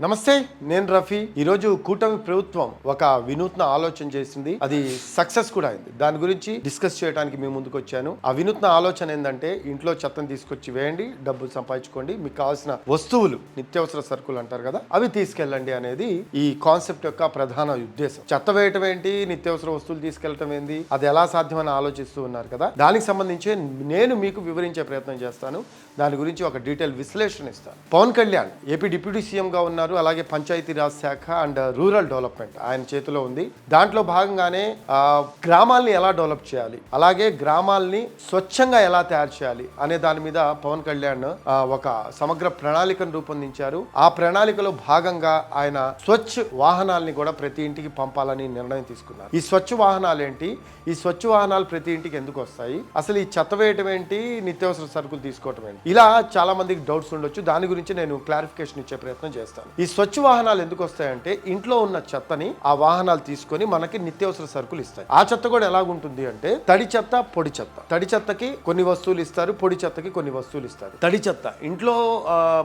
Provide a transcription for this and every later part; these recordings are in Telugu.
నమస్తే నేను రఫీ. ఈరోజు కూటమి ప్రభుత్వం ఒక వినూత్న ఆలోచన చేసింది. అది సక్సెస్ కూడా అయింది. దాని గురించి డిస్కస్ చేయడానికి మేము ముందుకు వచ్చాను. ఆ వినూత్న ఆలోచన ఏంటంటే ఇంట్లో చెత్తను తీసుకొచ్చి వేయండి డబ్బులు సంపాదించుకోండి మీకు కావాల్సిన వస్తువులు నిత్యావసర సరుకులు అంటారు కదా అవి తీసుకెళ్ళండి అనేది ఈ కాన్సెప్ట్ యొక్క ప్రధాన ఉద్దేశం. చెత్త వేయటం ఏంటి? నిత్యావసర వస్తువులు తీసుకెళ్ళటం ఏంటి అది ఎలా సాధ్యమని ఆలోచిస్తూ ఉన్నారు కదా. దానికి సంబంధించి నేను మీకు వివరించే ప్రయత్నం చేస్తాను. దాని గురించి ఒక డీటెయిల్ విశ్లేషణ ఇస్తాను. పవన్ కళ్యాణ్ ఏపీ డిప్యూటీ సీఎంగా ఉన్నారు. అలాగే పంచాయతీరాజ్ శాఖ అండ్ రూరల్ డెవలప్మెంట్ ఆయన చేతిలో ఉంది. దాంట్లో భాగంగానే గ్రామాల్ని ఎలా డెవలప్ చేయాలి? అలాగే గ్రామాల్ని స్వచ్ఛంగా ఎలా తయారు చేయాలి? అనే దాని మీద పవన్ కళ్యాణ్ ఒక సమగ్ర ప్రణాళికను రూపొందించారు. ఆ ప్రణాళికలో భాగంగా ఆయన స్వచ్ఛ వాహనాల్ని కూడా ప్రతి ఇంటికి పంపాలని నిర్ణయం తీసుకున్నారు. ఈ స్వచ్ఛ వాహనాలు ఏంటి? ఈ స్వచ్ఛ వాహనాలు ప్రతి ఇంటికి ఎందుకు వస్తాయి? అసలు ఈ చెత్త వేయటం ఏంటి? నిత్యావసర సరుకులు తీసుకోవటం ఏంటి? ఇలా చాలా మందికి డౌట్స్ ఉండొచ్చు. దాని గురించి నేను క్లారిఫికేషన్ ఇచ్చే ప్రయత్నం చేస్తాను. ఈ స్వచ్ఛ వాహనాలు ఎందుకు వస్తాయంటే ఇంట్లో ఉన్న చెత్తని ఆ వాహనాలు తీసుకొని మనకి నిత్యావసర సరుకులు ఇస్తాయి. ఆ చెత్త కూడా ఎలాగుంటుంది అంటే తడి చెత్త పొడి చెత్త. తడి చెత్తకి కొన్ని వస్తువులు ఇస్తారు పొడి చెత్తకి కొన్ని వస్తువులు ఇస్తారు. తడి చెత్త. ఇంట్లో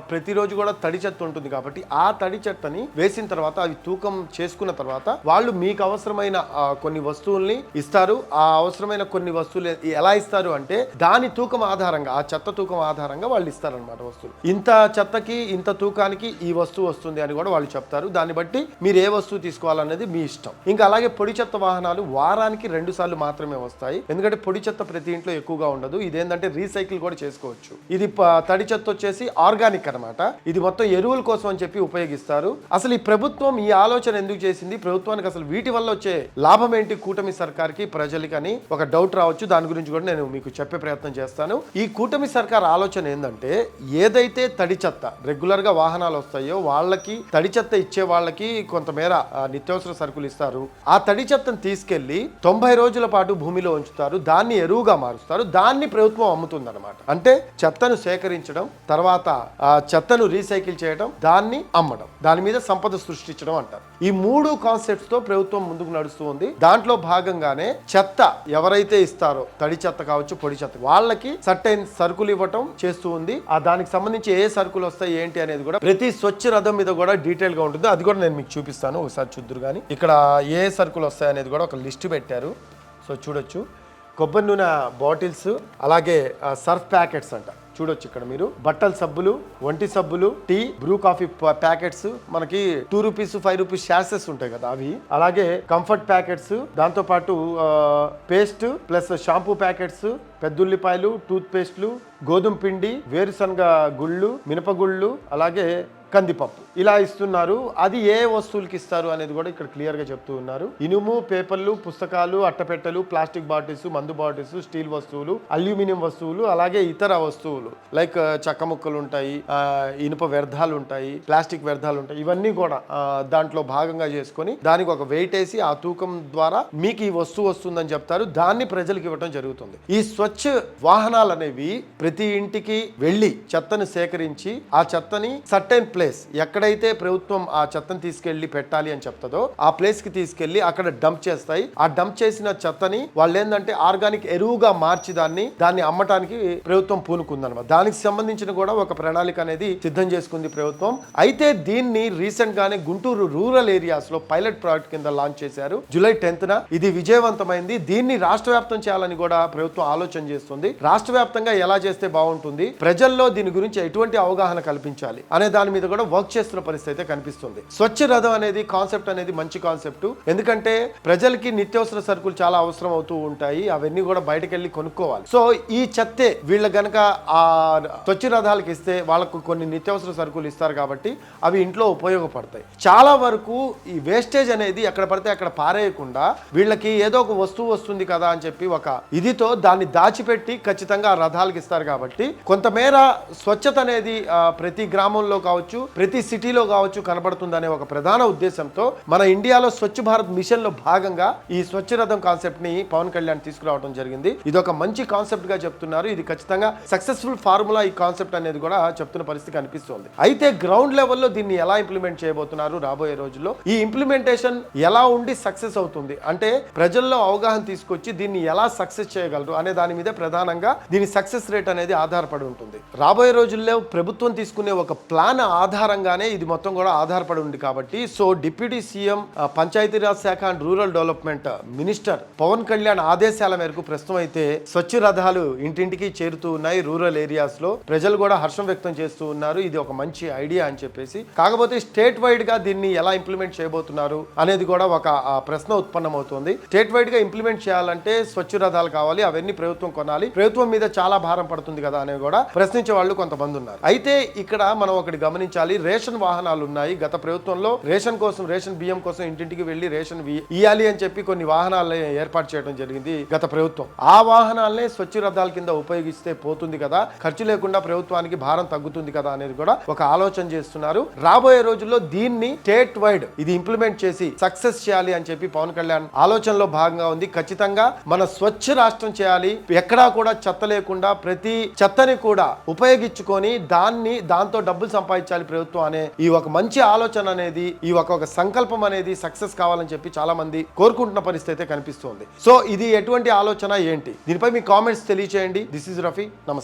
ప్రతిరోజు కూడా తడి చెత్త ఉంటుంది కాబట్టి ఆ తడి చెత్తని వేసిన తర్వాత అవి తూకం చేసుకున్న తర్వాత వాళ్ళు మీకు అవసరమైన కొన్ని వస్తువుల్ని ఇస్తారు. ఆ అవసరమైన కొన్ని వస్తువులు ఎలా ఇస్తారు అంటే దాని తూకం ఆధారంగా ఆ చెత్త తూకం ఆధారంగా వాళ్ళు ఇస్తారనమాట వస్తువులు. ఇంత చెత్తకి ఇంత తూకానికి ఈ వస్తువు వస్తుంది. అని కూడా వాళ్ళు చెప్తారు. దాన్ని బట్టి మీరు ఏ వస్తువు తీసుకోవాలనేది మీ ఇష్టం. ఇంకా అలాగే పొడి చెత్త వాహనాలు వారానికి రెండు సార్లు మాత్రమే వస్తాయి. ఎందుకంటే పొడి చెత్త ప్రతి ఇంట్లో ఎక్కువగా ఉండదు. ఇదేంటంటే రీసైకిల్ కూడా చేసుకోవచ్చు. ఇది తడి చెత్త వచ్చేసి ఆర్గానిక్ అన్నమాట. ఇది మొత్తం ఎరువుల కోసం అని చెప్పి ఉపయోగిస్తారు. అసలు ఈ ప్రభుత్వం ఈ ఆలోచన ఎందుకు చేసింది? ప్రభుత్వానికి అసలు వీటి వల్ల వచ్చే లాభం ఏంటి? కూటమి సర్కార్కి ప్రజలకి అని ఒక డౌట్ రావచ్చు. దాని గురించి కూడా నేను మీకు చెప్పే ప్రయత్నం చేస్తాను. ఈ కూటమి సర్కార్ ఆలోచన ఏంటంటే ఏదైతే తడి చెత్త రెగ్యులర్గా వాహనాలు వస్తాయో వాళ్ళకి తడి చెత్త ఇచ్చే వాళ్ళకి కొంతమేర నిత్యావసర సరుకులు ఇస్తారు. ఆ తడి చెత్తను తీసుకెళ్ళి తొంభై రోజుల పాటు భూమిలో ఉంచుతారు. దాన్ని ఎరువుగా మారుస్తారు. దాన్ని ప్రభుత్వం అమ్ముతుంది అనమాట అంటే చెత్తను సేకరించడం తర్వాత ఆ చెత్తను రీసైకిల్ చేయడం దాన్ని అమ్మడం. దాని మీద సంపద సృష్టించడం అంటారు. ఈ మూడు కాన్సెప్ట్స్తో ప్రభుత్వం ముందుకు నడుస్తూ ఉంది. దాంట్లో భాగంగానే చెత్త ఎవరైతే ఇస్తారో తడి చెత్త కావచ్చు పొడి చెత్త వాళ్ళకి సర్టైన్ సరుకులు ఇవ్వటం చేస్తూ ఉంది. ఆ దానికి సంబంధించి ఏ సరుకులు వస్తాయి ఏంటి అనేది కూడా ప్రతి స్వచ్ఛ రథం మీద కూడా డీటెయిల్గా ఉంటుంది. అది కూడా నేను మీకు చూపిస్తాను. ఒకసారి చూద్దరు కానీ ఇక్కడ ఏ సరుకులు వస్తాయి అనేది కూడా ఒక లిస్ట్ పెట్టారు. సో చూడొచ్చు. కొబ్బరి నూనె బాటిల్స్ అలాగే సర్ఫ్ ప్యాకెట్స్ అంట. చూడొచ్చు ఇక్కడ మీరు. బట్టల సబ్బులు ఒంటి సబ్బులు టీ బ్రూ కాఫీ ప్యాకెట్స్ మనకి టూ రూపీస్ ఫైవ్ రూపీస్ షాసెస్ ఉంటాయి కదా అవి. అలాగే కంఫర్ట్ ప్యాకెట్స్ దాంతో పాటు పేస్ట్ ప్లస్ షాంపూ ప్యాకెట్స్ పెద్దుల్లిపాయలు టూత్ పేస్ట్లు గోధుమ పిండి వేరుశనగ గుళ్ళు మినపగుళ్ళు అలాగే కందిపప్పు. ఇలా ఇస్తున్నారు. అది ఏ వస్తువులకి ఇస్తారు అనేది కూడా ఇక్కడ క్లియర్గా చెప్తూ ఉన్నారు. ఇనుము పేపర్లు పుస్తకాలు అట్టపెట్టెలు ప్లాస్టిక్ బాటిల్స్ మందు బాటిల్స్ స్టీల్ వస్తువులు అల్యూమినియం వస్తువులు అలాగే ఇతర వస్తువులు. లైక్ చెక్క ముక్కలు ఉంటాయి ఇనుప వ్యర్థాలు ఉంటాయి ప్లాస్టిక్ వ్యర్థాలు ఉంటాయి. ఇవన్నీ కూడా దాంట్లో భాగంగా చేసుకొని దానికి ఒక వెయిట్ వేసి ఆ తూకం ద్వారా మీకు ఈ వస్తువు వస్తుందని చెప్తారు. దాన్ని ప్రజలకు ఇవ్వడం జరుగుతుంది. ఈ స్వచ్ఛ వాహనాలు అనేవి ప్రతి ఇంటికి వెళ్ళి చెత్తను సేకరించి ఆ చెత్తని సర్టెన్ ప్లేస్ ఎక్కడ ఎక్కడైతే ప్రభుత్వం ఆ చెత్తను తీసుకెళ్ళి పెట్టాలి అని చెప్తుందో ఆ ప్లేస్కి తీసుకెళ్ళి అక్కడ డంప్ చేస్తాయి. ఆ డంప్ చేసిన చెత్తని వాళ్ళు ఏంటంటే ఆర్గానిక్ ఎరువుగా మార్చి దాన్ని దాన్ని అమ్మటానికి ప్రభుత్వం పూనుకుందనమాట దానికి సంబంధించిన కూడా ఒక ప్రణాళిక అనేది సిద్ధం చేసుకుంది ప్రభుత్వం. అయితే దీన్ని రీసెంట్ గానే గుంటూరు రూరల్ ఏరియాస్లో పైలట్ ప్రాజెక్ట్ కింద లాంచ్ చేశారు. జూలై టెన్త్ న ఇది విజయవంతమైంది. దీన్ని రాష్ట్ర వ్యాప్తం చేయాలని కూడా ప్రభుత్వం ఆలోచన చేస్తుంది. రాష్ట్ర వ్యాప్తంగా ఎలా చేస్తే బాగుంటుంది? ప్రజల్లో దీని గురించి ఎటువంటి అవగాహన కల్పించాలి? అనే దాని మీద కూడా వర్క్ చేస్తున్న పరిస్థితి అయితే కనిపిస్తుంది. స్వచ్ఛ రథం అనేది కాన్సెప్ట్ అనేది మంచి కాన్సెప్ట్ ఎందుకంటే ప్రజలకి నిత్యావసర సరుకులు చాలా అవసరం అవుతూ ఉంటాయి. అవన్నీ కూడా బయటకు వెళ్ళి కొనుక్కోవాలి. సో ఈ చెత్తే వీళ్ళ గనక ఆ స్వచ్ఛ రథాలకు ఇస్తే వాళ్ళకు కొన్ని నిత్యావసర సరుకులు ఇస్తారు కాబట్టి అవి ఇంట్లో ఉపయోగపడతాయి. చాలా వరకు ఈ వేస్టేజ్ అనేది ఎక్కడ పడితే అక్కడ పారేయకుండా వీళ్ళకి ఏదో ఒక వస్తువు వస్తుంది కదా అని చెప్పి ఒక ఇదితో దాన్ని దాచిపెట్టి ఖచ్చితంగా ఆ రథాలకు ఇస్తారు కాబట్టి కొంతమేర స్వచ్ఛత అనేది ప్రతి గ్రామంలో కావచ్చు ప్రతి సిటీ సిటీలో కావచ్చు కనబడుతుందనే ఒక ప్రధాన ఉద్దేశంతో మన ఇండియాలో స్వచ్ఛ భారత్ మిషన్లో భాగంగా ఈ స్వచ్ఛ రథం కాన్సెప్ట్ని పవన్ కళ్యాణ్ తీసుకురావడం జరిగింది. ఇది ఒక మంచి కాన్సెప్ట్గా చెప్తున్నారు. ఇది ఖచ్చితంగా సక్సెస్ఫుల్ ఫార్ములా ఈ కాన్సెప్ట్ అనేది కూడా చెప్తున్న పరిస్థితి కనిపిస్తుంది. అయితే గ్రౌండ్ లెవెల్లో దీన్ని ఎలా ఇంప్లిమెంట్ చేయబోతున్నారు రాబోయే రోజుల్లో? ఈ ఇంప్లిమెంటేషన్ ఎలా ఉండి సక్సెస్ అవుతుంది? అంటే ప్రజల్లో అవగాహన తీసుకొచ్చి దీన్ని ఎలా సక్సెస్ చేయగలరు అనే దాని మీద ప్రధానంగా దీని సక్సెస్ రేట్ అనేది ఆధారపడి ఉంటుంది. రాబోయే రోజుల్లో ప్రభుత్వం తీసుకునే ఒక ప్లాన్ ఆధారంగానే ఇది మొత్తం కూడా ఆధారపడి ఉంది కాబట్టి సో డిప్యూటీ సీఎం పంచాయతీరాజ్ శాఖ and rural development minister Pawan Kalyan ఆదేశాల మేరకు ప్రస్తుతం అయితే స్వచ్ఛ రథాలు ఇంటింటికి చేరుతూ ఉన్నాయి రూరల్ ఏరియాస్లో ప్రజలు కూడా హర్షం వ్యక్తం చేస్తూ ఉన్నారు. ఇది ఒక మంచి ఐడియా అని చెప్పేసి. కాకపోతే స్టేట్ వైడ్గా దీన్ని ఎలా ఇంప్లిమెంట్ చేయబోతున్నారు అనేది కూడా ఒక ప్రశ్న ఉత్పన్నమవుతుంది. స్టేట్ వైడ్గా ఇంప్లిమెంట్ చేయాలంటే స్వచ్ఛ రథాలు కావాలి అవన్నీ ప్రభుత్వం కొనాలి. ప్రభుత్వం మీద చాలా భారం పడుతుంది కదా అనేది కూడా ప్రశ్నించే వాళ్ళు కొంతమంది ఉన్నారు. అయితే ఇక్కడ మనం ఒకటి గమనించాలి. రేషన్ వాహనాలు ఉన్నాయి గత ప్రభుత్వంలో రేషన్ కోసం రేషన్ బియ్యం కోసం ఇంటింటికి వెళ్ళి రేషన్ ఇయ్యాలి అని చెప్పి కొన్ని వాహనాలను ఏర్పాటు చేయడం జరిగింది గత ప్రభుత్వం. ఆ వాహనాలనే స్వచ్ఛ రథాల కింద ఉపయోగిస్తే పోతుంది కదా ఖర్చు లేకుండా ప్రభుత్వానికి భారం తగ్గుతుంది కదా అనేది కూడా ఒక ఆలోచన చేస్తున్నారు. రాబోయే రోజుల్లో దీన్ని స్టేట్ వైడ్ ఇది ఇంప్లిమెంట్ చేసి సక్సెస్ చేయాలి అని చెప్పి పవన్ కళ్యాణ్ ఆలోచనలో భాగంగా ఉంది. ఖచ్చితంగా మన స్వచ్ఛ రాష్ట్రం చేయాలి. ఎక్కడా కూడా చెత్త లేకుండా ప్రతి చెత్తని కూడా ఉపయోగించుకొని దాన్ని దాంతో డబ్బులు సంపాదించాలి ప్రభుత్వం అనే ఈ ఒక మంచి ఆలోచన అనేది ఈ ఒక ఒక సంకల్పం అనేది సక్సెస్ కావాలని చెప్పి చాలా మంది కోరుకుంటున్న పరిస్థితి అయితే కనిపిస్తుంది. సో ఇది ఎటువంటి ఆలోచన ఏంటి? దీనిపై మీ కామెంట్స్ తెలియచేయండి. This is Rafi. నమస్తే.